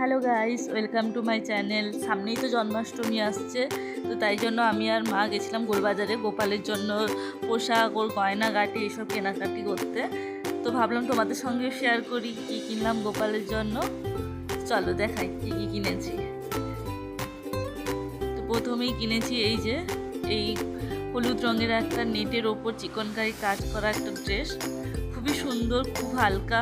Hello guys, welcome to my channel. সামনেই তো জন্মাষ্টমী আসছে, তো তাই জন্য আমি আর মা গেছিলাম গোলবাজারে গোপালের জন্য পোশাক ওর গয়না গাটি এসব কেনাকাটি করতে। তো ভাবলাম তোমাদের সঙ্গে শেয়ার করি কী কিনলাম গোপালের জন্য। চলো দেখাই কী কী কিনেছি। তো প্রথমেই কিনেছি এই যে, এই হলুদ রঙের একটা নেটের ওপর চিকনকারি কাজ করা একটা ড্রেস খুবই সুন্দর, খুব হালকা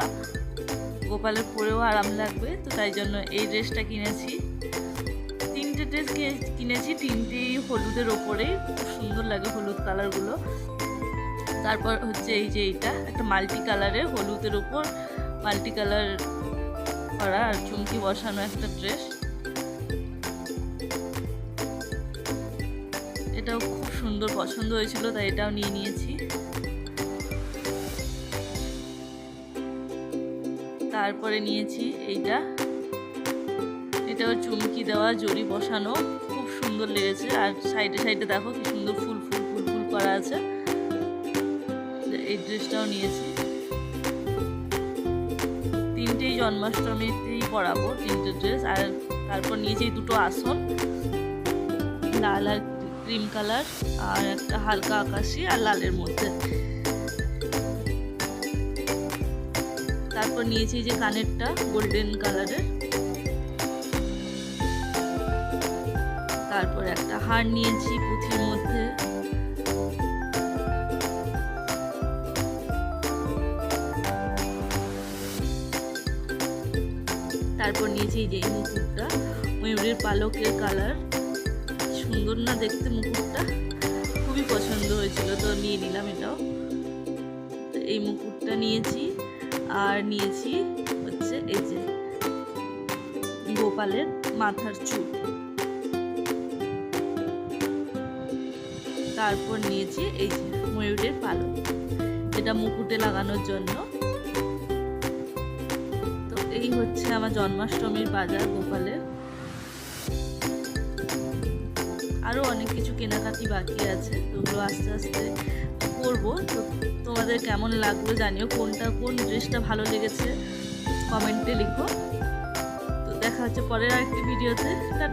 গোপালের পরেও আরাম লাগবে, তো তাই জন্য এই ড্রেসটা কিনেছি। তিনটে ড্রেস কিনেছি তিনটেই হলুদের ওপরেই, খুব সুন্দর লাগে হলুদ কালারগুলো। তারপর হচ্ছে এই যে এইটা, একটা মাল্টি কালারের হলুদের ওপর মাল্টি কালার করা আর চুমকি বসানো একটা ড্রেস। এটাও খুব সুন্দর পছন্দ হয়েছিল, তাই এটাও নিয়ে নিয়েছি। তারপরে নিয়েছি এইটা। এটাও চুমকি দেওয়া, জড়ি বসানো। খুব সুন্দর লেগেছে। আর সাইডে সাইডে দেখো কি সুন্দর ফুল ফুল ফুল ফুল করা আছে। এই ড্রেসটাও নিয়েছি। তিনটেই জন্মাষ্টমীতেই পরাবো তিনটে ড্রেস। আর তারপর নিয়েছি দুটো আসন। লাল আর ক্রিম কালার আর একটা হালকা আকাশি আর লালের মধ্যে। তারপর নিয়েছি যে কানেরটা গোল্ডেন কালারের তারপর একটা হার নিয়েছি পুঁথির মধ্যে। তারপর নিয়েছি যে এই মুকুটটা, ময়ূরের পালকের কালার সুন্দর না দেখতে মুকুটটা? খুবই পছন্দ হয়েছিল, তো নিয়ে নিলাম এটাও। এই মুকুটটা নিয়েছি। আর নিয়েছি হচ্ছে এই যে গোপালের মাথার চুল। তারপর নিয়েছি এই যে ময়ূরের পালক। এটা মুকুটে লাগানোর জন্য। তো এই হচ্ছে আমার জন্মাষ্টমীর বাজার গোপালের। আরও অনেক কিছু কেনাকাটি বাকি আছে। ওগুলো আস্তে আস্তে করব। তো তোমাদের কেমন লাগল জানিও, কোনটা, কোন ড্রেসটা ভালো লেগেছে? কমেন্টে লিখো। তো দেখা হচ্ছে পরের আরেকটি ভিডিওতে টাটা!